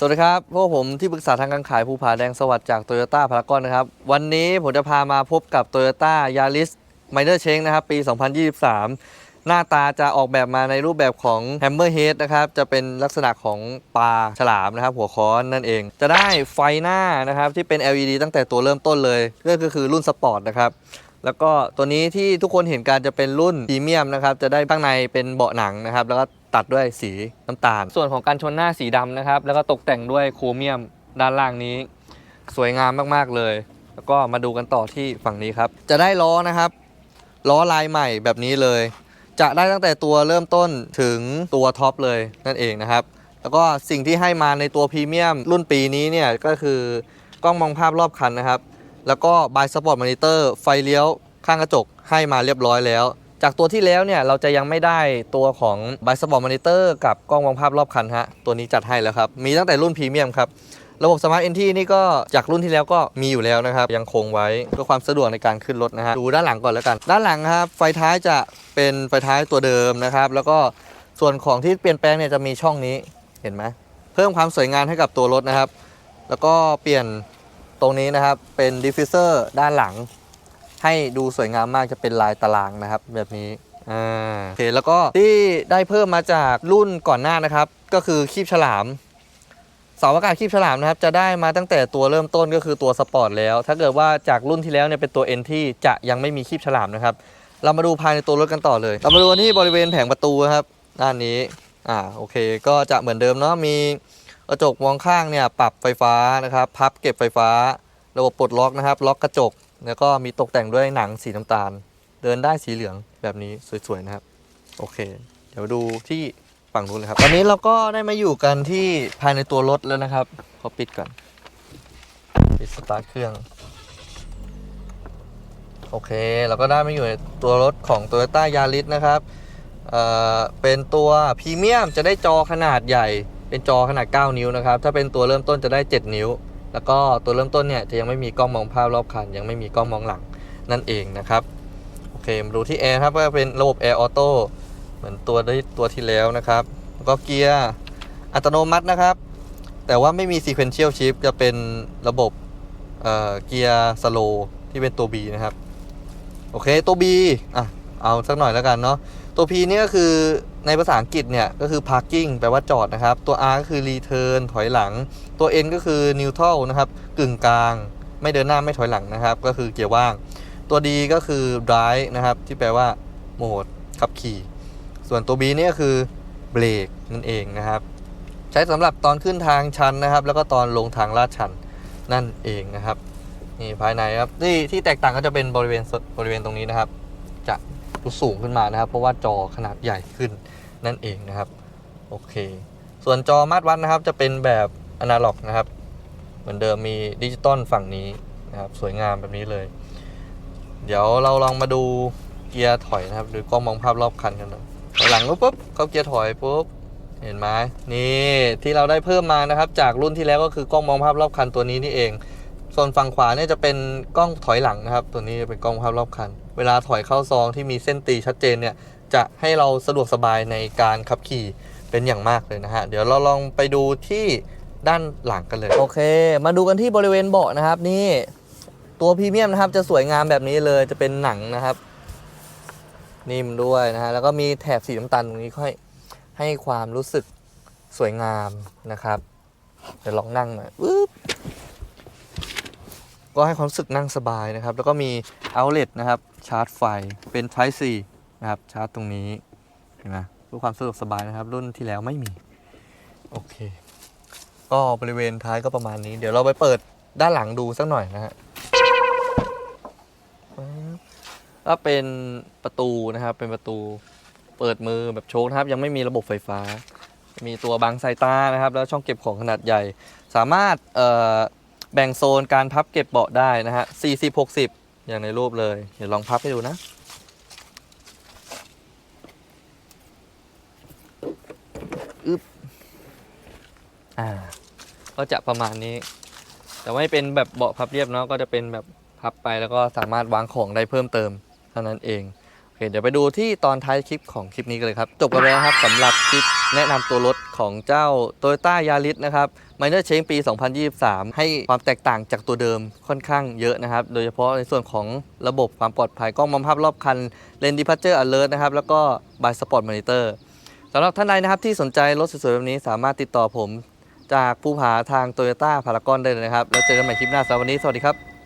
สวัสดีครับ พวกผมที่ปรึกษาทางการขายภูผาแดงสวัสดิ์จากโตโยต้าพารากอนนะครับ วันนี้ผมจะพามาพบกับ Toyota Yaris m i n e r Change นะครับ ปี 2023 หน้าตาจะออกแบบมาในรูปแบบของ Hammerhead นะครับ จะเป็นลักษณะของปลาฉลามนะครับ หัวค้อนนั่นเอง จะได้ไฟหน้านะครับ ที่เป็น LED ตั้งแต่ตัวเริ่มต้นเลยก็คือรุ่นสปอร์ตนะครับแล้วก็ตัวนี้ที่ทุกคนเห็นการจะเป็นรุ่นพรีเมียมนะครับ จะได้ข้างในเป็นเบาะหนังนะครับ แล้วก็ ตัดด้วยสีน้ำตาล ส่วนของการชนหน้าสีดำนะครับ แล้วก็ตกแต่งด้วยโครเมียมด้านล่างนี้ สวยงามมากๆเลย แล้วก็มาดูกันต่อที่ฝั่งนี้ครับ จะได้ล้อนะครับล้อลายใหม่แบบนี้เลย จะได้ตั้งแต่ตัวเริ่มต้นถึงตัวท็อปเลยนั่นเองนะครับ แล้วก็สิ่งที่ให้มาในตัวพรีเมียมรุ่นปีนี้เนี่ยก็คือกล้องมองภาพรอบคันนะครับ แล้วก็บายสปอร์ตมอนิเตอร์ไฟเลี้ยวข้างกระจกให้มาเรียบร้อยแล้ว จากตัวที่แล้วเนี่ยเราจะยังไม่ได้ตัวของบสปอร์ตมอนิเตอร์กับกล้องมองภาพรอบคันฮะตัวนี้จัดให้แล้วครับ มีตั้งแต่รุ่นพรีเมียมครับ ระบบสมาร์ทเอนทีนี่ก็จากรุ่นที่แล้วก็มีอยู่แล้วนะครับ ยังคงไว้เพื่อความสะดวกในการขึ้นรถนะฮะดูด้านหลังก่อนแล้วกัน ด้านหลังครับไฟท้ายจะเป็นไฟท้ายตัวเดิมนะครับแล้วก็ส่วนของที่เปลี่ยนแปลงเนี่ยจะมีช่องนี้เห็นไหมเพิ่มความสวยงามให้กับตัวรถนะครับ แล้วก็เปลี่ยนตรงนี้นะครับเป็นดิฟฟิวเซอร์ด้านหลัง ให้ดูสวยงามมากจะเป็นลายตารางนะครับ แบบนี้อ่าโอเคแล้วก็ที่ได้เพิ่มมาจากรุ่นก่อนหน้านะครับ ก็คือคีบฉลามเสาอากาศคีบฉลามนะครับจะได้มาตั้งแต่ตัวเริ่มต้นก็คือตัวสปอร์ตแล้ว ถ้าเกิดว่าจากรุ่นที่แล้วเนี่ยเป็นตัว N ที่จะยังไม่มีคีบฉลามนะครับ เรามาดูภายในตัวรถกันต่อเลย เรามาดูที่บริเวณแผงประตูครับด้านนี้อ่าโอเค ก็จะเหมือนเดิมเนาะมีกระจกมองข้างเนี่ยปรับไฟฟ้านะครับ พับเก็บไฟฟ้า ระบบปลดล็อกนะครับ ล็อกกระจก แล้วก็มีตกแต่งด้วยหนังสีน้ำตาล เดินได้สีเหลืองแบบนี้สวยๆนะครับ โอเค เดี๋ยวดูที่ฝั่งนู้นเลยครับ ตอนนี้เราก็ได้มาอยู่กันที่ภายในตัวรถแล้วนะครับขอปิดก่อนปิดสตาร์ทเครื่อง โอเค เราก็ได้มาอยู่ในตัวรถของ Toyota Yaris นะครับเอ่อเป็นตัวพรีเมียมจะได้จอขนาดใหญ่ เป็นจอขนาด 9 นิ้วนะครับ ถ้าเป็นตัวเริ่มต้นจะได้ 7 นิ้ว แล้วก็ตัวเริ่มต้นเนี่ยจะยังไม่มีกล้องมองภาพรอบคัน ยังไม่มีกล้องมองหลังนั่นเองนะครับ โอเคมาดูที่แอร์ครับก็เป็นระบบแอร์ออโต้เหมือนตัวได้ตัวที่แล้วนะครับ แล้วก็เกียร์อัตโนมัตินะครับ แต่ว่าไม่มี sequential shift จะเป็นระบบเเกียร์สโลที่เป็นตัว B นะครับ โอเคตัว B อะเอาสักหน่อยแล้วกันเนาะ ตัว P เนี่ยก็คือในภาษาอังกฤษเนี่ยก็คือ parking แปลว่าจอดนะครับ ตัว R ก็คือ return ถอยหลัง ตัว N ก็คือ neutral นะครับกึ่งกลาง ไม่เดินหน้าไม่ถอยหลังนะครับ ก็คือเกียร์ว่าง ตัว D ก็คือ drive นะครับ ที่แปลว่าโหมดขับขี่ ส่วนตัว B เนี่ยก็คือเบรกนั่นเองนะครับ ใช้สำหรับตอนขึ้นทางชันนะครับ แล้วก็ตอนลงทางลาดชันนั่นเองนะครับนี่ภายในครับที่ที่แตกต่างก็จะเป็นบริเวณสบริเวณตรงนี้นะครับ ดูสูงขึ้นมานะครับ เพราะว่าจอขนาดใหญ่ขึ้นนั่นเองนะครับ โอเค ส่วนจอมาตรวัดนะครับ จะเป็นแบบอนาล็อกนะครับ เหมือนเดิมมีดิจิตอลฝั่งนี้นะครับ สวยงามแบบนี้เลย เดี๋ยวเราลองมาดูเกียร์ถอยนะครับหรือกล้องมองภาพรอบคันกันนะถอยหลังปุ๊บปุ๊บเข้าเกียร์ถอยปุ๊บเห็นไหมนี่ที่เราได้เพิ่มมานะครับ จากรุ่นที่แล้วก็คือกล้องมองภาพรอบคันตัวนี้นี่เอง ส่วนฝั่งขวาเนี่ยจะเป็นกล้องถอยหลังนะครับ ตัวนี้เป็นกล้องภาพรอบคัน เวลาถอยเข้าซองที่มีเส้นตีชัดเจนเนี่ยจะให้เราสะดวกสบายในการขับขี่เป็นอย่างมากเลยนะฮะ เดี๋ยวเราลองไปดูที่ด้านหลังกันเลย โอเค มาดูกันที่บริเวณเบาะนะครับนี่ตัวพรีเมียมนะครับจะสวยงามแบบนี้เลยจะเป็นหนังนะครับ นิ่มด้วยนะฮะแล้วก็มีแถบสีน้ำตาลตรงนี้ค่อยให้ความรู้สึกสวยงามนะครับเดี๋ยวลองนั่งหน่อยก็ให้ความรู้สึกนั่งสบายนะครับ แล้วก็มี outlet นะครับชาร์จไฟเป็น Type C นะครับชาร์จตรงนี้เห็นไหมเพื่อความสะดวกสบายนะครับ รุ่นที่แล้วไม่มี โอเค ก็บริเวณท้ายก็ประมาณนี้ เดี๋ยวเราไปเปิดด้านหลังดูสักหน่อยนะฮะก็เป็นประตูนะครับเป็นประตูเปิดมือแบบโชคนะครับ ยังไม่มีระบบไฟฟ้า มีตัวบังสายตานะครับ แล้วช่องเก็บของขนาดใหญ่ สามารถแบ่งโซนการพับเก็บเบาะได้นะฮะ40 60 อย่างในรูปเลย เดี๋ยวลองพับให้ดูนะ อึ๊บ อ่า ก็จะประมาณนี้ แต่ไม่เป็นแบบเบาะพับเรียบเนาะ ก็จะเป็นแบบพับไปแล้วก็สามารถวางของได้เพิ่มเติมเท่านั้นเอง คเดี๋ยวไปดูที่ตอนท้ายคลิปของคลิปนี้กันเลยครับ จบกันไปแล้วครับสำหรับคลิปแนะนำตัวรถของเจ้า Toyota Yaris นะครับ Minor Change ปี 2023 ให้ความแตกต่างจากตัวเดิมค่อนข้างเยอะนะครับ โดยเฉพาะในส่วนของระบบความปลอดภัยกล้องมองภาพรอบคัน Lane Departure Alert นะครับ แล้วก็ By Spot Monitor สำหรับท่านใดนะครับที่สนใจรถสวยๆแบบนี้สามารถติดต่อผม จากภูผาทาง Toyota Paragon ได้เลยนะครับ แล้วเจอกันใหม่คลิปหน้าสวัสดีครับ